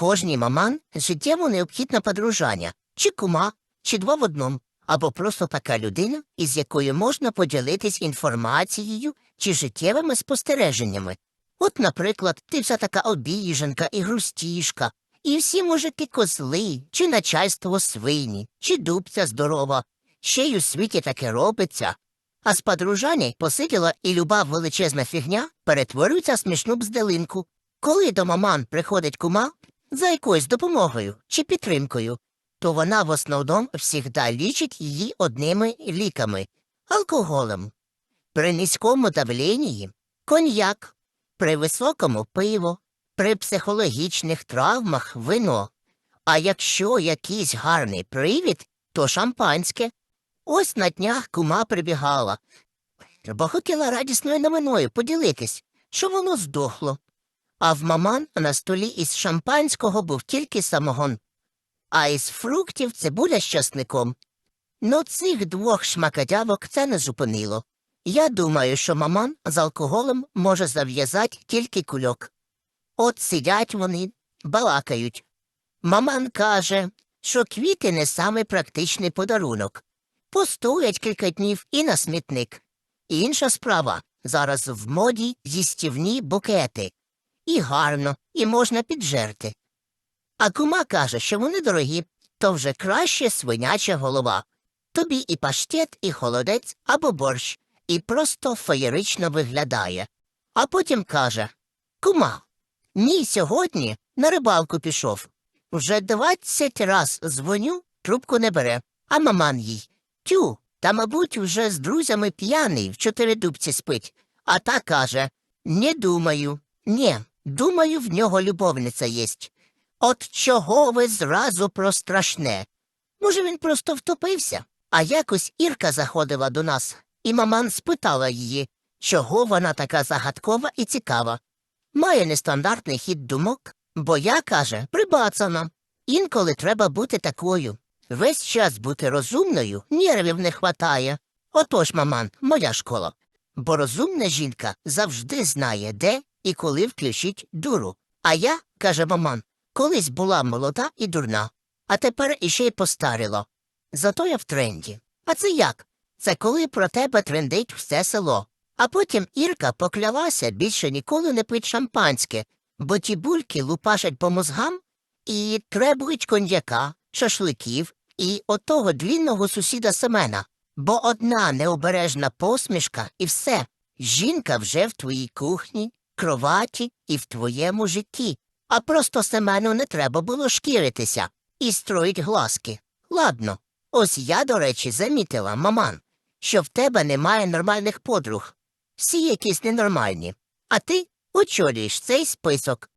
Кожній маман життєво необхідне подружання, чи кума, чи два в одному, або просто така людина, із якою можна поділитись інформацією чи життєвими спостереженнями. От, наприклад, ти вся така обіженка і грустішка, і всі мужики козли, чи начальство свині, чи дубця здорова. Ще й у світі таке робиться. А з подружання посиділа і люба величезна фігня перетворюється в смішну бзделинку. Коли до маман приходить кума за якоюсь допомогою чи підтримкою, то вона в основному завжди лічить її одними ліками алкоголем. При низькому давленні коньяк, при високому пиво, при психологічних травмах вино. А якщо якийсь гарний привід, то шампанське. Ось на днях кума прибігала, бо хотіла радісною новиною поділитись, що воно здохло. А в маман на столі із шампанського був тільки самогон, а із фруктів цибуля з часником. Ну цих двох шмакодявок це не зупинило. Я думаю, що маман з алкоголем може зав'язати тільки кульок. От сидять вони, балакають. Маман каже, що квіти не самий практичний подарунок. Постоять кілька днів і на смітник. Інша справа зараз в моді їстівні букети. І гарно, і можна піджерти. А кума каже, що вони дорогі, то вже краще свиняча голова. Тобі і паштет, і холодець або борщ, і просто феєрично виглядає. А потім каже Кума, мій сьогодні на рибалку пішов. Вже двадцять раз дзвоню, трубку не бере, а маман їй. Тю, та, мабуть, вже з друзями п'яний в чотиридубці спить. А та каже Не думаю. Ні, думаю, в нього любовниця єсть. От чого ви зразу про страшне? Може, він просто втопився? А якось Ірка заходила до нас, і маман спитала її, чого вона така загадкова і цікава. Має нестандартний хід думок, бо я, каже, прибацана. Інколи треба бути такою. Весь час бути розумною нервів не хватає. Отож, маман, моя школа. Бо розумна жінка завжди знає, де і коли включить дуру. А я, каже маман, колись була молода і дурна, а тепер іще й постаріла. Зато я в тренді. А це як? Це коли про тебе трендить все село. А потім Ірка поклялася більше ніколи не пить шампанське, бо ті бульки лупашать по мозгам і требують коньяка, шашликів і отого длінного сусіда Семена. Бо одна необережна посмішка і все. Жінка вже в твоїй кухні, кроваті і в твоєму житті. А просто Семену не треба було шкіритися і строїть глазки. Ладно, ось я, до речі, замітила, маман, що в тебе немає нормальних подруг. Всі якісь ненормальні. А ти очолюєш цей список.